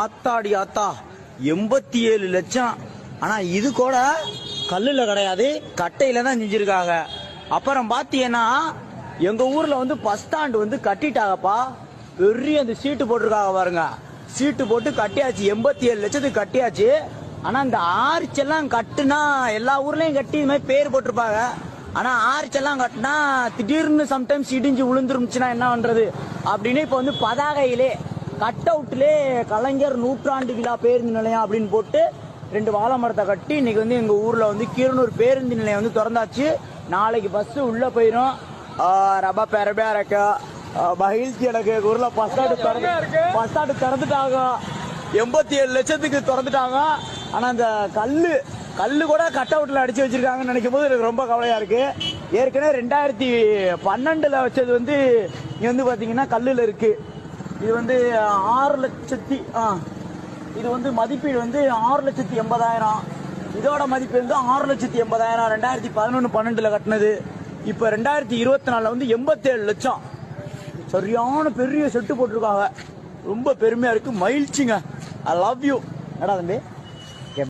ஆத்தாடி ஆத்தா. எண்பத்தி ஏழு லட்சம். ஆனா இது கூட கல்லுல கிடையாது. கட்டையில தான் செஞ்சிருக்காங்க. அப்புறம் பாத்தீங்கன்னா எங்க ஊர்ல வந்து பஸ் ஸ்டாண்ட் வந்து கட்டிட்டாங்கப்பா. பெரிய அந்த சீட்டு போட்டிருக்காங்க பாருங்க. சீட்டு போட்டு கட்டியாச்சு. எண்பத்தி ஏழு லட்சத்துக்கு கட்டியாச்சு. ஆனா இந்த ஆர்ச் எல்லாம் கட்டுனா எல்லா ஊர்லயும் கட்டி இது மாதிரி பேர் போட்டிருப்பாங்க. ஆனா ஆர்ச் எல்லாம் கட்டினா திடீர்னு சம்டைம்ஸ் இடிஞ்சு விழுந்துருந்துச்சுன்னா என்ன பண்றது? அப்படின்னு இப்ப வந்து பதாகையிலே கட் அவுட்லே கலைஞர் நூற்றாண்டு விழா பேருந்து நிலையம் அப்படின்னு போட்டு ரெண்டு வாழை மரத்தை கட்டி இன்னைக்கு வந்து எங்க ஊர்ல வந்து கீரனூர் பேருந்து நிலையம் வந்து திறந்தாச்சு. நாளைக்கு பஸ் உள்ள போயிடும் ரொம்ப பெருமையா இருக்கு மகிழ்ச்சி எனக்கு. ஊர்ல பஸ் ஸ்டாண்டு திறந்து பஸ் ஸ்டாண்டு திறந்துட்டாங்க. எண்பத்தி ஏழு லட்சத்துக்கு திறந்துட்டாங்க. ஆனா அந்த கல்லு கல்லு கூட கட் அவுட்ல அடிச்சு வச்சிருக்காங்கன்னு நினைக்கும் போது எனக்கு ரொம்ப கவலையா இருக்கு. ஏற்கனவே ரெண்டாயிரத்தி பன்னெண்டுல வச்சது வந்து இங்க வந்து பாத்தீங்கன்னா கல்லுல இருக்கு. இது வந்து ஆறு லட்சத்தி ஆ இது வந்து மதிப்பீடு வந்து ஆறு லட்சத்தி எண்பதாயிரம். இதோட மதிப்பு வந்து ஆறு லட்சத்தி எண்பதாயிரம். ரெண்டாயிரத்தி பதினொன்று பன்னெண்டில் கட்டினது. இப்போ ரெண்டாயிரத்தி இருபத்தி நாலில் வந்து எண்பத்தேழு லட்சம். சரியான பெரிய செட்டு போட்டிருக்காங்க. ரொம்ப பெருமையாக இருக்குது மகிழ்ச்சிங்க. ஐ லவ் யூ என்னடா தம்பி?